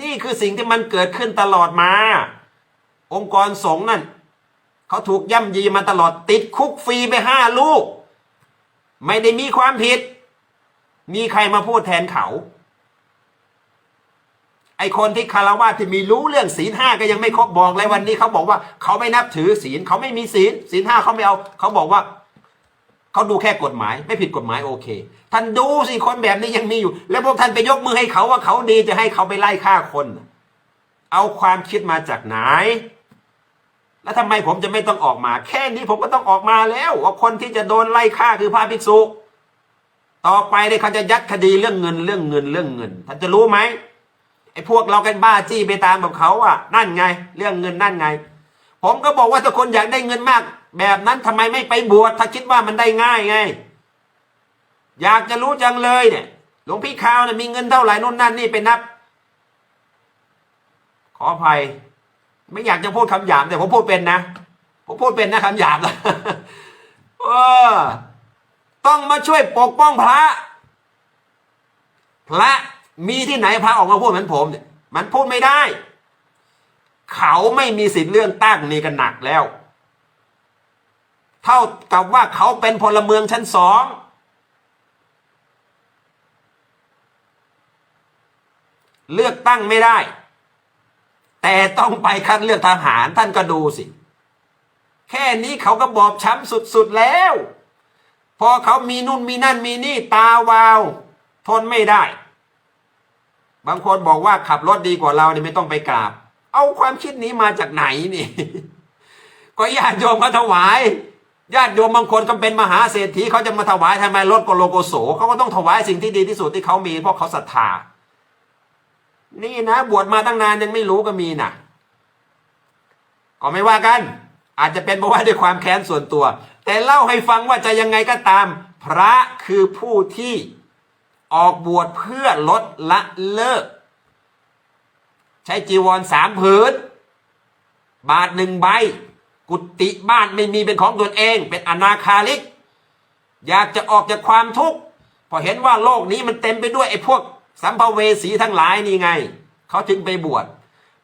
นี่คือสิ่งที่มันเกิดขึ้นตลอดมา องค์กรสงฆ์นั่นเขาถูกย่ำยีมาตลอดติดคุกฟรีไปห้าลูก ไม่ได้มีความผิด มีใครมาพูดแทนเขา ไอคนที่คารวะที่มีรู้เรื่องศีลห้าก็ยังไม่ครบบอกเลยวันนี้เขาบอกว่าเขาไม่นับถือศีลเขาไม่มีศีลศีลห้าเขาไม่เอา เขาบอกว่า เขาดูแค่กฎหมายไม่ผิดกฎหมายโอเค ท่านดูสิคนแบบนี้ยังมีอยู่ แล้วพวกท่านไปยกมือให้เขาว่าเขาดีจะให้เขาไปไล่ฆ่าคน เอาความคิดมาจากไหน แล้วทำไมผมจะไม่ต้องออกมา แค่นี้ผมก็ต้องออกมาแล้วว่าคนที่จะโดนไล่ฆ่าคือพระภิกษุ ต่อไปเนี่ยเขาจะยัดคดีเรื่องเงินเรื่องเงินเรื่องเงินท่านจะรู้ไหมไอ้พวกเรากันบ้าจี้ไปตามแบบเขาอะนั่นไง เรื่องเงินนั่นไง ผมก็บอกว่าถ้าคนอยากได้เงินมาก แบบนั้นทำไมไม่ไปบวชถ้าคิดว่ามันได้ง่ายไง อยากจะรู้จังเลยเนี่ยหลวงพี่ขาวเนี่ยมีเงินเท่าไหร่นู่นนั่นนี่ไปนับ ขออภัย ไม่อยากจะพูดคำหยาบแต่ผมพูดเป็นนะผมพูดเป็นนะคำหยาบนะเออ ต้องมาช่วยปกป้องพระ พระมีที่ไหนพระออกมาพูดเหมือนผมเนี่ยมันพูดไม่ได้ เขาไม่มีสิทธิ์เรื่องตั้งนี่กันหนักแล้ว เท่ากับว่าเขาเป็นพลเมืองชั้นสองเลือกตั้งไม่ได้ แต่ต้องไปคัดเลือกทหารท่านก็ดูสิ แค่นี้เขาก็บอบช้ำสุดๆแล้ว พอเขามีนู่นมีนั่นมีนี่ตาวาว ทนไม่ได้ บางคนบอกว่าขับรถดีกว่าเราเนี่ยไม่ต้องไปกราบ เอาความคิดนี้มาจากไหนนี่ ก็ญาติโยมเขาถวาย ญาติโยมบางคนก็เป็นมหาเศรษฐีเขาจะมาถวายทำไมรถโกโลโกโสเขาก็ต้องถวายสิ่งที่ดีที่สุดที่เขามีเพราะเขาศรัทธา นี่นะ บวชมาตั้งนานยังไม่รู้ก็มีนะก็ไม่ว่ากัน อาจจะเป็นเพราะว่าด้วยความแค้นส่วนตัว แต่เล่าให้ฟังว่าจะยังไงก็ตาม พระคือผู้ที่ออกบวชเพื่อลดละเลิก ใช้จีวรสามผืนบาทหนึ่งใบ กุฏิบ้านไม่มีเป็นของตนเอง เป็นอนาคาลิก อยากจะออกจากความทุกข์พอเห็นว่าโลกนี้มันเต็มไปด้วยไอ้พวกสัมภเวสีทั้งหลายนี่ไง เขาจึงไปบวช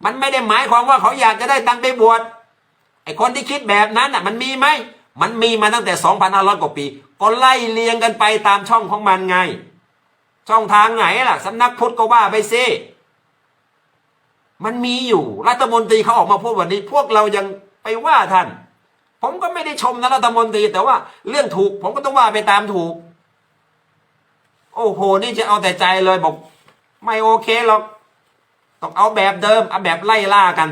มันไม่ได้หมายความว่าเขาอยากจะได้ตังไปบวชไอ้คนที่คิดแบบนั้นอะ มันมีไหมมันมีมาตั้งแต่2,500กว่าปี ก็ไล่เลียงกันไปตามช่องของมันไง ช่องทางไหนล่ะสำนักพุทธก็ว่าไปซิมันมีอยู่รัฐมนตรีเขาออกมาพูดวันนี้ พวกเรายัง ไปว่าท่าน ผมก็ไม่ได้ชมนะรัฐมนตรี แต่ว่าเรื่องถูก ผมก็ต้องว่าไปตามถูก โอ้โห นี่จะเอาแต่ใจเลยบอก ไม่โอเคหรอกต้องเอาแบบเดิมเอาแบบไล่ล่ากัน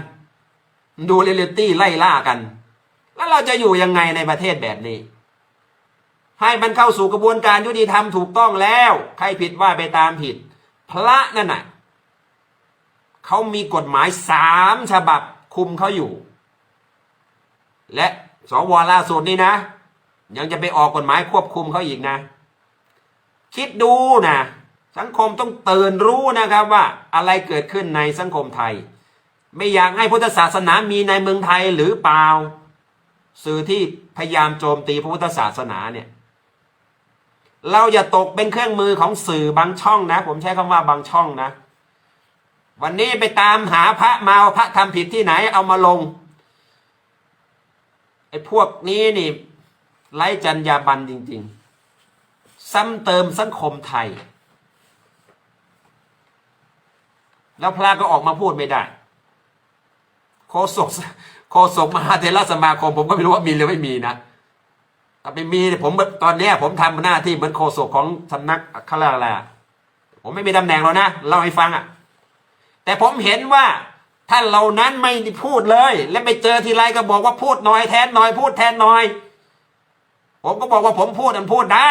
ดูเรียลิตี้ไล่ล่ากัน แล้วเราจะอยู่ยังไงในประเทศแบบนี้ ให้มันเข้าสู่กระบวนการยุติธรรมถูกต้องแล้ว ใครผิดว่าไปตามผิด พระนั่นน่ะเขามีกฎหมายสามฉบับคุมเขาอยู่ และสวล่าสุดนี่นะ ยังจะไปออกกฎหมายควบคุมเขาอีกนะ คิดดูนะ สังคมต้องตื่นรู้นะครับว่าอะไรเกิดขึ้นในสังคมไทย ไม่อยากให้พุทธศาสนามีในเมืองไทยหรือเปล่า สื่อที่พยายามโจมตีพระพุทธศาสนาเนี่ยเราอย่าตกเป็นเครื่องมือของสื่อบางช่องนะ ผมใช้คำว่าบางช่องนะ วันนี้ไปตามหาพระมาพระทำผิดที่ไหนเอามาลง อ้พวกนี้นี่ไร้จรรยาบรรณจริง ๆ ซ้ำเติมสังคมไทย แล้วพระก็ออกมาพูดไม่ได้โคศกโคศกมหาเทรสมาคม ผมก็ไม่รู้ว่ามีหรือไม่มีนะถ้าไม่มีเนี่ยผมตอนนี้ผมทำหน้าที่เหมือนโคศกของสำนักข้าราชการผมไม่มีตำแหน่งแล้วนะเล่าให้ฟังอะ่ะ แต่ผมเห็นว่า ท่านเหล่านั้นไม่ได้พูดเลย และไปเจอทีไรก็บอกว่าพูดหน่อยแทนหน่อยพูดแทนหน่อย ผมก็บอกว่าผมพูดมันพูดได้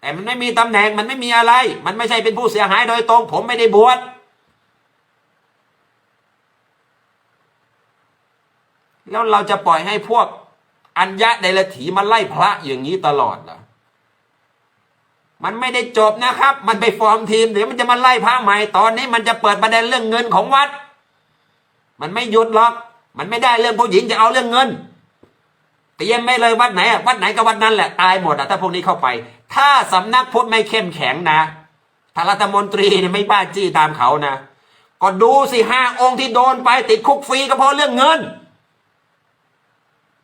แต่มันไม่มีตำแหน่งมันไม่มีอะไร มันไม่ใช่เป็นผู้เสียหายโดยตรง ผมไม่ได้บวชแล้วเราจะปล่อยให้พวกอัญญะเดลถีมาไล่พระอย่างนี้ตลอดเหรอมันไม่ได้จบนะครับ มันไปฟอร์มทีมเดี๋ยวมันจะมาไล่พระใหม่ตอนนี้มันจะเปิดประเด็นเรื่องเงินของวัด มันไม่หยุดหรอก มันไม่ได้เรื่องผู้หญิงจะเอาเรื่องเงินเตรียมไม่เลยวัดไหนอะวัดไหนก็วัดนั้นแหละตายหมดอะถ้าพวกนี้เข้าไป ถ้าสำนักพุทธไม่เข้มแข็งนะถ้ารัฐมนตรีเนี่ยไม่บ้าจี้ตามเขานะก็ดูสิห้าองค์ที่โดนไปติดคุกฟรีก็เพราะเรื่องเงิน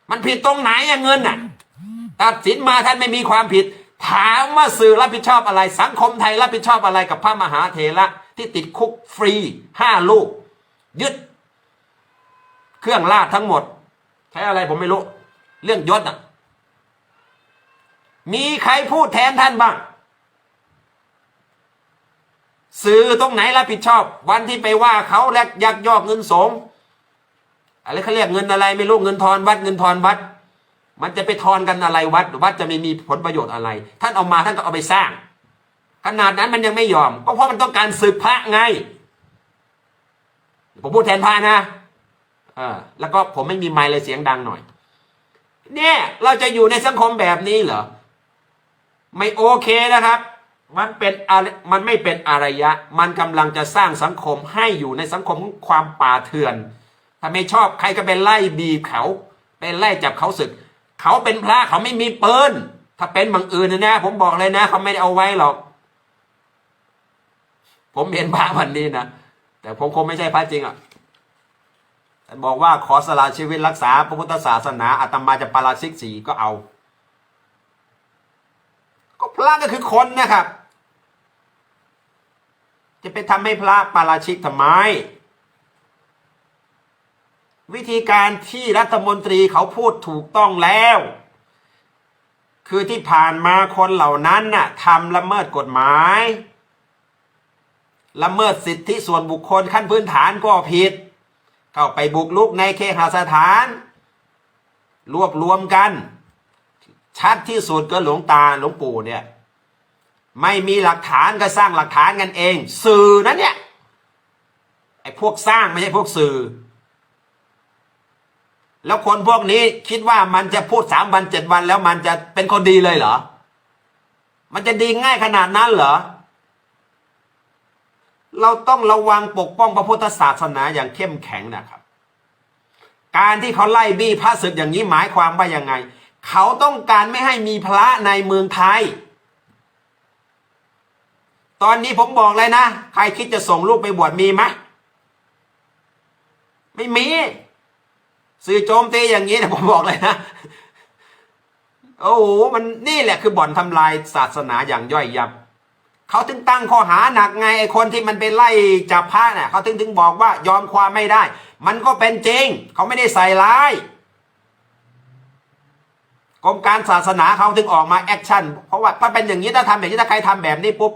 มันผิดตรงไหนอะเงินน่ะตัดสินมาท่านไม่มีความผิด ถามว่าสื่อรับผิดชอบอะไร สังคมไทยรับผิดชอบอะไรกับพระมหาเถระที่ติดคุกฟรีห้าลูก ยึด เครื่องราชทั้งหมด ใช้อะไรผมไม่รู้ เรื่องยศอะ มีใครพูดแทนท่านบ้าง สื่อตรงไหนรับผิดชอบ วันที่ไปว่าเขาและยักยอกเงินสงอะไรเขาเรียกเงินอะไร ไม่รู้เงินทอนวัดเงินทอนวัด มันจะไปทอนกันอะไรวัด วัดจะไม่มีผลประโยชน์อะไร ท่านเอามาท่านก็เอาไปสร้าง ขนาดนั้นมันยังไม่ยอม ก็เพราะมันต้องการสืบพระไง ผมพูดแทนพระนะ ออแล้วก็ผมไม่มีไมค์เลยเสียงดังหน่อย เนี่ยเราจะอยู่ในสังคมแบบนี้เหรอ ไม่โอเคนะครับ มันเป็นมันไม่เป็นอารยะ มันกำลังจะสร้างสังคมให้อยู่ในสังคมของความป่าเถื่อน ถ้าไม่ชอบใครก็ไปไล่บีบเขา ไปไล่จับเขาศึก เขาเป็นพระเขาไม่มีปืนถ้าเป็นบางอื่นนะ ผมบอกเลยนะ เขาไม่ได้เอาไว้หรอกผมเห็นพระวันนี้นะแต่ผมคงไม่ใช่พระจริงอะ บอกว่าขอสละชีวิตรักษาพระพุทธศาสนาอาตมาจะปาราชิกสีก็เอา ก็พระก็คือคนนะครับ จะไปทำให้พระปาราชิกทำไม วิธีการที่รัฐมนตรีเขาพูดถูกต้องแล้ว คือที่ผ่านมาคนเหล่านั้นน่ะทำละเมิดกฎหมายละเมิดสิทธิส่วนบุคคลขั้นพื้นฐานก็ผิด เข้าไปบุกลุกในเคหสถาน รวบรวมกัน ชัดที่สุดก็หลวงตาหลวงปู่เนี่ย ไม่มีหลักฐานก็สร้างหลักฐานกันเอง สื่อนั้นเนี่ยไอ้พวกสร้างไม่ใช่พวกสื่อ แล้วคนพวกนี้คิดว่ามันจะพูดสามวันเจ็ดวันแล้วมันจะเป็นคนดีเลยเหรอ มันจะดีง่ายขนาดนั้นเหรอ เราต้องระวังปกป้องพระพุทธศาสนาอย่างเข้มแข็งนะครับ การที่เขาไล่บี้พระศึกอย่างนี้หมายความว่ายังไง เขาต้องการไม่ให้มีพระในเมืองไทย ตอนนี้ผมบอกเลยนะ ใครคิดจะส่งลูกไปบวชมีไหมไม่มี สื่อโจมตีอย่างนี้นะผมบอกเลยนะโอ้โหมันนี่แหละคือบ่อนทำลายศาสนาอย่างย่อยยับ เขาถึงตั้งข้อหาหนักไงไอ้คนที่มันไปไล่จับพระเนี่ยเขาถึงถึงบอกว่ายอมความไม่ได้ มันก็เป็นจริง เขาไม่ได้ใส่ร้ายกรมการศาสนาเขาถึงออกมาแอคชั่นเพราะว่าถ้าเป็นอย่างนี้ถ้าทำแบบนี้ถ้าใครทำแบบนี้ปุ๊บ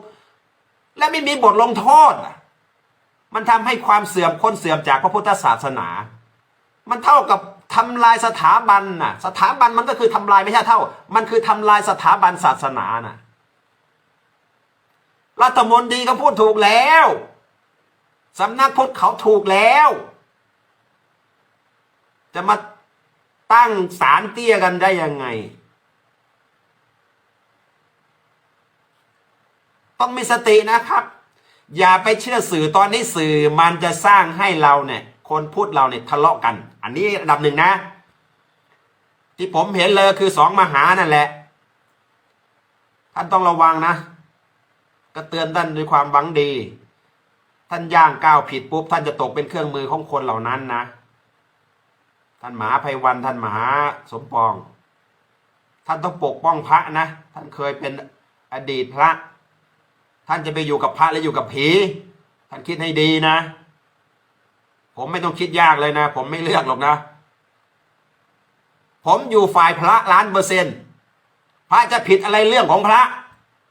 แล้วไม่มีบทลงโทษมันทำให้ความเสื่อมคนเสื่อมจากพระพุทธศาสนา มันเท่ากับทำลายสถาบันน่ะ สถาบันมันก็คือทำลายไม่ใช่เท่า มันคือทำลายสถาบันศาสนาน่ะ รัฐมนตรีก็พูดถูกแล้วสำนักพุทธเขาถูกแล้ว จะมาตั้งศาลเตี้ยกันได้ยังไง ต้องมีสตินะครับ อย่าไปเชื่อสื่อตอนนี้สื่อมันจะสร้างให้เราเนี่ย คนพูดเราเนี่ยทะเลาะกัน อันนี้อันดับหนึ่งนะ ที่ผมเห็นเลยคือสองมหานั่นแหละ ท่านต้องระวังนะ ก็เตือนท่านด้วยความหวังดี ท่านย่างก้าวผิดปุ๊บท่านจะตกเป็นเครื่องมือของคนเหล่านั้นนะ ท่านหมาภัยวันท่านหมาสมปอง ท่านต้องปกป้องพระนะ ท่านเคยเป็นอดีตพระ ท่านจะไปอยู่กับพระหรืออยู่กับผี ท่านคิดให้ดีนะ ผมไม่ต้องคิดยากเลยนะ ผมไม่เลือกหรอกนะ ผมอยู่ฝ่ายพระล้านเปอร์เซ็นต์พระจะผิดอะไรเรื่องของพระ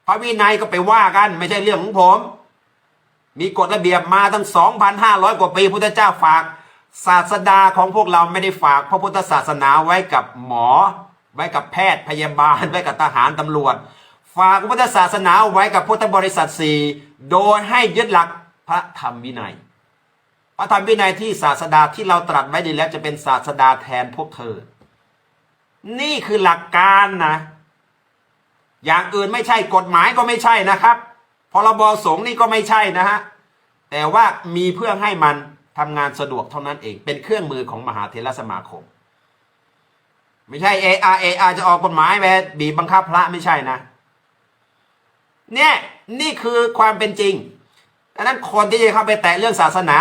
พระวินัยก็ไปว่ากัน ไม่ใช่เรื่องของผม มีกฎระเบียบมาตั้ง 2,500 กว่าปีพุทธเจ้าฝาก ศาสดาของพวกเราไม่ได้ฝาก พระพุทธศาสนาไว้กับหมอ ไว้กับแพทย์พยาบาล ไว้กับทหารตำรวจ ฝากพุทธศาสนาไว้กับพุทธบริษัทสี่โดยให้ยึดหลักพระธรรมวินัย พระธรรมวินัยที่ศาสดาที่เราตรัสไว้ดีแล้วจะเป็นศาสดาแทนพวกเธอ นี่คือหลักการนะ อย่างอื่นไม่ใช่กฎหมายก็ไม่ใช่นะครับพรบสงฆ์นี่ก็ไม่ใช่นะฮะแต่ว่ามีเพื่อให้มันทำงานสะดวกเท่านั้นเอง เป็นเครื่องมือของมหาเถรสมาคม ไม่ใช่เออาเออาจะออกกฎหมายแบบบีบบังคับพระไม่ใช่นะเนี่ยนี่คือความเป็นจริงดังนั้นคนที่จะเข้าไปแตะเรื่องศาสนา